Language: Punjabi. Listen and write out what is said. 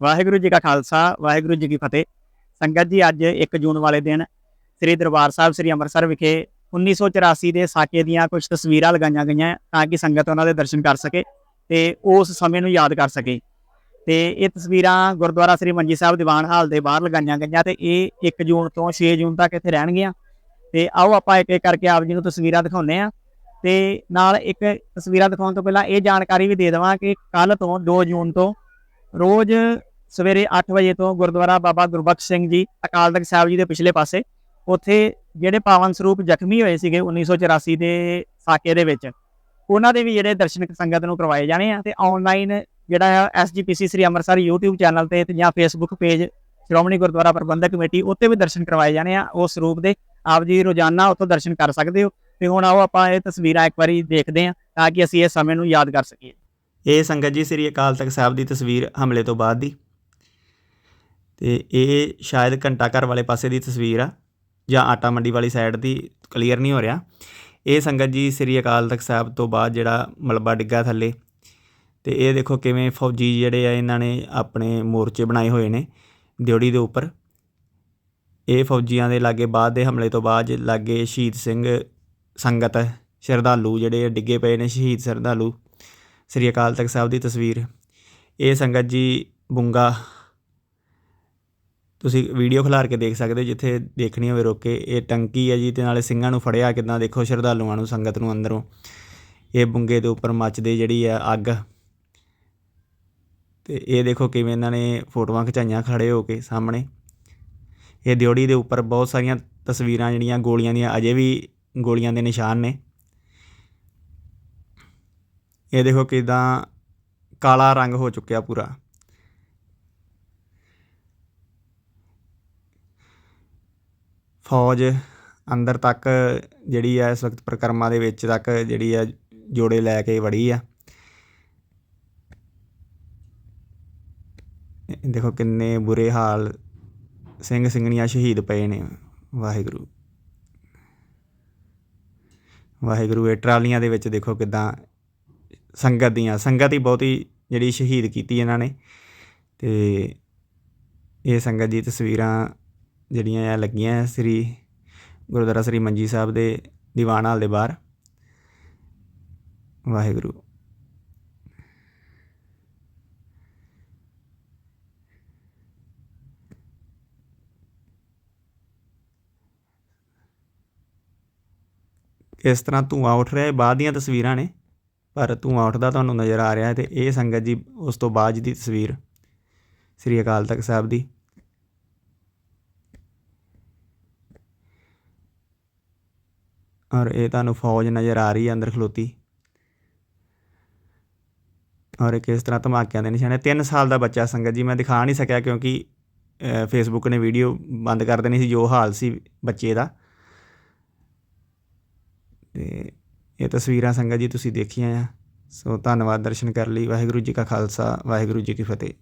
ਵਾਹਿਗੁਰੂ ਜੀ ਕਾ ਖਾਲਸਾ, ਵਾਹਿਗੁਰੂ ਜੀ ਕੀ ਫਤਿਹ। ਸੰਗਤ ਜੀ, ਅੱਜ 1 ਜੂਨ ਵਾਲੇ ਦਿਨ ਸ੍ਰੀ ਦਰਬਾਰ ਸਾਹਿਬ, ਸ੍ਰੀ ਅੰਮ੍ਰਿਤਸਰ ਵਿਖੇ 1984 ਦੇ ਸਾਕੇ ਦੀਆਂ ਕੁਝ ਤਸਵੀਰਾਂ ਲਗਾਈਆਂ ਗਈਆਂ ਤਾਂ ਕਿ ਸੰਗਤ ਉਹਨਾਂ ਦੇ ਦਰਸ਼ਨ ਕਰ ਸਕੇ ਤੇ ਉਸ ਸਮੇਂ ਨੂੰ ਯਾਦ ਕਰ ਸਕੇ। ਤੇ ਇਹ ਤਸਵੀਰਾਂ ਗੁਰਦੁਆਰਾ ਸ੍ਰੀ ਮੰਜੀ ਸਾਹਿਬ ਦੀਵਾਨ ਹਾਲ ਦੇ ਬਾਹਰ ਲਗਾਈਆਂ ਗਈਆਂ ਤੇ ਇਹ 1 ਜੂਨ ਤੋਂ 6 ਜੂਨ ਤੱਕ ਇੱਥੇ ਰਹਿਣਗੀਆਂ। ਤੇ ਆਓ ਆਪਾਂ ਇੱਕ ਇੱਕ ਕਰਕੇ ਆਪ ਜੀ ਨੂੰ ਤਸਵੀਰਾਂ ਦਿਖਾਉਂਦੇ ਆ ਤੇ ਨਾਲ ਇੱਕ ਤਸਵੀਰਾਂ ਦਿਖਾਉਣ ਤੋਂ ਪਹਿਲਾਂ ਇਹ ਜਾਣਕਾਰੀ ਵੀ ਦੇ ਦੇਵਾਂ ਕਿ ਕੱਲ ਤੋਂ 2 ਜੂਨ ਤੋਂ ਰੋਜ਼ ਸਵੇਰੇ 8 ਵਜੇ ਤੋਂ ਗੁਰਦੁਆਰਾ ਬਾਬਾ ਗੁਰਬਖਸ਼ ਸਿੰਘ ਜੀ, ਅਕਾਲ ਤਖਤ ਸਾਹਿਬ ਜੀ ਦੇ ਪਿਛਲੇ ਪਾਸੇ। ਉੱਥੇ ਜਿਹੜੇ ਪਾਵਨ ਸਰੂਪ ਜ਼ਖਮੀ ਹੋਏ ਸੀਗੇ 1984 ਦੇ ਸਾਕੇ ਦੇ ਵਿੱਚ, ਉਹਨਾਂ ਦੇ ਵੀ ਜਿਹੜੇ ਦਰਸ਼ਨ ਸੰਗਤ ਨੂੰ ਕਰਵਾਏ ਜਾਣੇ ਆ ਤੇ ਆਨਲਾਈਨ ਜਿਹੜਾ ਆ ਐਸਜੀਪੀਸੀ ਸ੍ਰੀ ਅੰਮ੍ਰਿਤਸਰ YouTube ਚੈਨਲ ਤੇ ਜਾਂ Facebook ਪੇਜ ਸ਼੍ਰੋਮਣੀ ਗੁਰਦੁਆਰਾ ਪ੍ਰਬੰਧਕ ਕਮੇਟੀ ਉੱਤੇ ਵੀ ਦਰਸ਼ਨ ਕਰਵਾਏ ਜਾਣੇ ਆ ਉਸ ਸਰੂਪ ਦੇ। ਆਪ ਜੀ ਰੋਜ਼ਾਨਾ ਉੱਥੋਂ ਦਰਸ਼ਨ ਕਰ ਸਕਦੇ ਹੋ ਤੇ ਹੁਣ ਆਓ ਆਪਾਂ ਇਹ ਤਸਵੀਰਾਂ ਇੱਕ ਵਾਰੀ ਦੇਖਦੇ ਹਾਂ ਤਾਂ ਕਿ ਅਸੀਂ ਇਸ ਸਮੇਂ ਨੂੰ ਯਾਦ ਕਰ ਸਕੀਏ। ਇਹ ਸੰਗਤ ਜੀ ਸ੍ਰੀ ਅਕਾਲ ਤਖਤ ਸਾਹਿਬ ਦੀ ਤਸਵੀਰ ਹਮਲੇ ਤੋਂ ਬਾਅਦ ਦੀ। ਤੇ ਇਹ ਸ਼ਾਇਦ ਘੰਟਾ ਘਰ ਵਾਲੇ ਪਾਸੇ ਦੀ ਤਸਵੀਰ ਆ, ਜਾਂ ਆਟਾ ਮੰਡੀ ਵਾਲੀ ਸਾਈਡ ਦੀ ਕਲੀਅਰ ਨਹੀਂ ਹੋ ਰਿਹਾ। ਇਹ ਸੰਗਤ ਜੀ ਸ੍ਰੀ ਅਕਾਲ ਤਖਤ ਸਾਹਿਬ ਤੋਂ ਬਾਅਦ ਜਿਹੜਾ ਮਲਬਾ ਡਿੱਗਾ ਥੱਲੇ। ਤੇ ਇਹ ਦੇਖੋ ਕਿਵੇਂ ਫੌਜੀ ਜਿਹੜੇ ਆ, ਇਹਨਾਂ ਨੇ ਆਪਣੇ ਮੋਰਚੇ ਬਣਾਏ ਹੋਏ ਨੇ ਦਿਉੜੀ ਦੇ ਉੱਪਰ। ਇਹ ਫੌਜੀਆਂ ਦੇ ਲਾਗੇ ਬਾਅਦ ਦੇ ਹਮਲੇ ਤੋਂ ਬਾਅਦ ਲਾਗੇ ਸ਼ਹੀਦ ਸਿੰਘ ਸੰਗਤ, ਸ਼ਰਧਾਲੂ ਜਿਹੜੇ ਡਿੱਗੇ ਪਏ ਨੇ, ਸ਼ਹੀਦ ਸ਼ਰਧਾਲੂ ਸ੍ਰੀ ਅਕਾਲ ਤਖਤ ਸਾਹਿਬ ਦੀ ਤਸਵੀਰ। ਇਹ ਸੰਗਤ ਜੀ ਬੁੰਗਾ ਤੁਸੀਂ ਵੀਡੀਓ ਖਿਲਾਰ ਕੇ ਦੇਖ ਸਕਦੇ ਹੋ, ਜਿੱਥੇ ਦੇਖਣੀ ਹੋਵੇ ਰੋਕੇ ਇਹ ਟੰਕੀ ਹੈ ਜੀ, ਤੇ ਨਾਲੇ ਸਿੰਘਾਂ ਨੂੰ ਫੜਿਆ, ਕਿਦਾਂ ਦੇਖੋ, ਸ਼ਰਧਾਲੂਆਂ ਨੂੰ, ਸੰਗਤ ਨੂੰ ਅੰਦਰੋਂ। ਇਹ ਬੁੰਗੇ ਦੇ ਉੱਪਰ ਮੱਚਦੇ ਜਿਹੜੀ ਆ ਅੱਗ। ਤੇ ਇਹ ਦੇਖੋ ਕਿਵੇਂ ਇਹਨਾਂ ਨੇ ਫੋਟੋਆਂ ਖਿਚਾਈਆਂ ਖੜੇ ਹੋ ਕੇ ਸਾਹਮਣੇ। ਇਹ ਦਿਉੜੀ ਦੇ ਉੱਪਰ ਬਹੁਤ ਸਾਰੀਆਂ ਤਸਵੀਰਾਂ ਜਿਹੜੀਆਂ ਗੋਲੀਆਂ ਦੀਆਂ, ਅਜੇ ਵੀ ਗੋਲੀਆਂ ਦੇ ਨਿਸ਼ਾਨ ਨੇ। ਇਹ ਦੇਖੋ ਕਿਦਾਂ ਕਾਲਾ ਰੰਗ ਹੋ ਚੁੱਕਿਆ ਪੂਰਾ। ਫੌਜ ਅੰਦਰ ਤੱਕ ਜਿਹੜੀ ਆ ਇਸ ਵਕਤ ਪ੍ਰਕਰਮਾ ਦੇ ਵਿੱਚ ਤੱਕ ਜਿਹੜੀ ਆ ਜੋੜੇ ਲੈ ਕੇ ਵੜੀ ਆ। ਦੇਖੋ ਕਿੰਨੇ ਬੁਰੇ ਹਾਲ ਸਿੰਘ ਸਿੰਘਣੀਆਂ ਸ਼ਹੀਦ ਪਏ ਨੇ। ਵਾਹਿਗੁਰੂ। ਵਾਹਿਗੁਰੂ, ਇਹ ਟਰਾਲੀਆਂ ਦੇ ਵਿੱਚ ਦੇਖੋ ਕਿਦਾਂ ਸੰਗਤ ਦੀਆਂ, ਸੰਗਤ ਹੀ ਬਹੁਤੀ ਜਿਹੜੀ ਸ਼ਹੀਦ ਕੀਤੀ ਇਹਨਾਂ ਨੇ। ਤੇ ਇਹ ਸੰਗਤ ਦੀ ਤਸਵੀਰਾਂ ਜਿਹੜੀਆਂ ਆ ਲੱਗੀਆਂ ਸ੍ਰੀ ਗੁਰਦੁਆਰਾ ਸ੍ਰੀ ਮੰਜੀ ਸਾਹਿਬ ਦੇ ਦੀਵਾਨ ਹਾਲ ਦੇ ਬਾਹਰ। ਵਾਹਿਗੁਰੂ। ਇਸ ਤਰ੍ਹਾਂ ਧੂੰਆਂ ਉੱਠ ਰਿਹਾ ਹੈ। ਬਾਅਦ ਦੀਆਂ ਤਸਵੀਰਾਂ ਨੇ, ਪਰ ਧੂੰਆਂ ਉੱਠਦਾ ਤੁਹਾਨੂੰ ਨਜ਼ਰ ਆ ਰਿਹਾ ਹੈ ਤੇ ਇਹ ਸੰਗਤ ਜੀ ਉਸ ਤੋਂ ਬਾਅਦ ਦੀ ਤਸਵੀਰ ਸ੍ਰੀ ਅਕਾਲ ਤਖਤ ਸਾਹਿਬ ਦੀ। ਔਰ ਇਹ ਤੁਹਾਨੂੰ ਫੌਜ ਨਜ਼ਰ ਆ ਰਹੀ ਹੈ ਅੰਦਰ ਖਲੋਤੀ। ਔਰ ਇਹ ਕਿਸ ਤਰ੍ਹਾਂ ਧਮਾਕਿਆਂ ਦੇ ਨਿਸ਼ਾਨੇ? 3 ਸਾਲ ਦਾ ਬੱਚਾ ਸੰਗਤ ਜੀ, ਮੈਂ ਦਿਖਾ ਨਹੀਂ ਸਕਿਆ ਕਿਉਂਕਿ ਫੇਸਬੁੱਕ ਨੇ ਵੀਡੀਓ ਬੰਦ ਕਰ ਦੇਣੀ ਸੀ, ਜੋ ਹਾਲ ਸੀ ਬੱਚੇ ਦਾ। ਤੇ ਇਹ ਤਸਵੀਰਾਂ ਸੰਗਤ ਜੀ ਤੁਸੀਂ ਦੇਖੀਆਂ ਆ। ਸੋ ਧੰਨਵਾਦ ਦਰਸ਼ਨ ਕਰ ਲਈ। ਵਾਹਿਗੁਰੂ ਜੀ ਕਾ ਖਾਲਸਾ, ਵਾਹਿਗੁਰੂ ਜੀ ਕੀ ਫਤਿਹ।